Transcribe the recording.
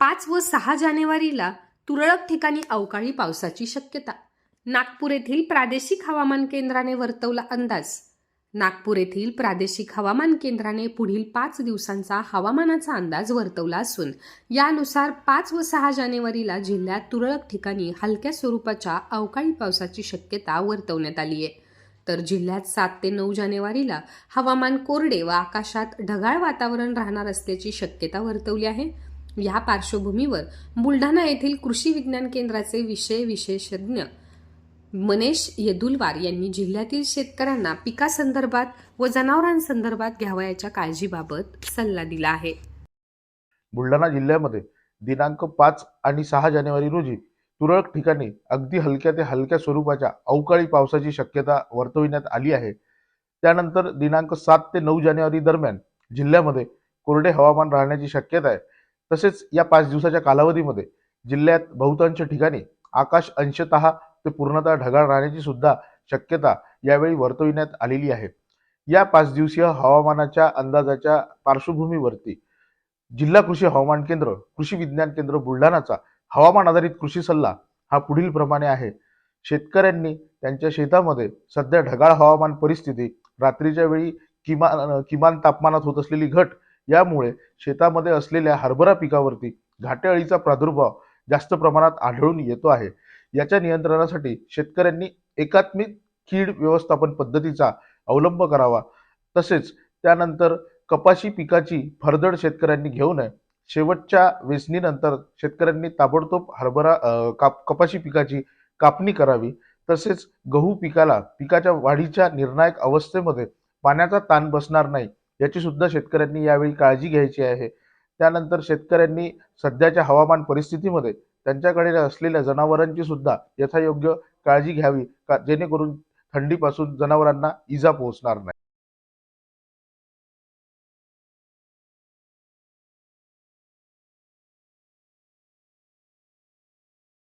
पाच व सहा जानेवारीला तुरळक ठिकाणी अवकाळी पावसाची शक्यता. नागपूर येथील प्रादेशिक हवामान केंद्राने वर्तवला अंदाज. नागपूर येथील प्रादेशिक हवामान केंद्राने पुढील पाच दिवसांचा हवामानाचा अंदाज वर्तवला असून यानुसार पाच व सहा जानेवारीला जिल्ह्यात तुरळक ठिकाणी हलक्या स्वरूपाच्या अवकाळी पावसाची शक्यता वर्तवण्यात आली आहे. तर जिल्ह्यात सात ते नऊ जानेवारीला हवामान कोरडे व आकाशात ढगाळ वातावरण राहणार असल्याची शक्यता वर्तवली आहे. या पार्श्वभूमीवर बुलढाणा येथील कृषी विज्ञान केंद्राचे विषय विशेषज्ञ मनेश येदुलवार यांनी जिल्ह्यातील शेतकऱ्यांना पिकासंदर्भात व जनावरांसंदर्भात घ्यावयाच्या काळजीबाबत सल्ला दिला आहे. बुलढाणा जिल्ह्यामध्ये दिनांक पाच आणि सहा जानेवारी रोजी तुरळक ठिकाणी अगदी हलक्या ते हलक्या स्वरूपाच्या अवकाळी पावसाची शक्यता वर्तविण्यात आली आहे. त्यानंतर दिनांक सात ते नऊ जानेवारी दरम्यान जिल्ह्यामध्ये कोरडे हवामान राहण्याची शक्यता आहे. तसेच या पाच दिवसाच्या कालावधीमध्ये जिल्ह्यात बहुतांश ठिकाणी आकाश अंशतः ते पूर्णतः ढगाळ राहण्याची सुद्धा शक्यता यावेळी वर्तविण्यात आलेली आहे. या पाच दिवसीय हवामानाच्या अंदाजाच्या पार्श्वभूमीवरती जिल्हा कृषी हवामान केंद्र कृषी विज्ञान केंद्र बुलढाणाचा हवामान आधारित कृषी सल्ला हा पुढील प्रमाणे आहे. शेतकऱ्यांनी त्यांच्या शेतामध्ये सध्या ढगाळ हवामान परिस्थिती रात्रीच्या वेळी किमान किमान तापमानात होत असलेली घट यामुळे शेतामध्ये असलेल्या हरभरा पिकावरती घाटे अळीचा प्रादुर्भाव जास्त प्रमाणात आढळून येतो आहे. याच्या नियंत्रणासाठी शेतकऱ्यांनी एकात्मिक कीड व्यवस्थापन पद्धतीचा अवलंब करावा. तसेच त्यानंतर कपाशी पिकाची फरदड शेतकऱ्यांनी घेऊ नये. शेवटच्या वेचणीनंतर शेतकऱ्यांनी ताबडतोब हरभरा काप कपाशी पिकाची कापणी करावी. तसेच गहू पिकाला पिकाच्या वाढीच्या निर्णायक अवस्थेमध्ये पाण्याचा ताण बसणार नाही. याची सुद्धा शेतकऱ्यांनी यावेळी काळजी घ्यायची आहे. त्यानंतर शेतकऱ्यांनी सध्याच्या हवामान परिस्थितीमध्ये त्यांच्याकडे असलेल्या जनावरांची सुद्धा यथायोग्य काळजी घ्यावी का जेणेकरून थंडीपासून जनावरांना इजा पोहोचणार नाही.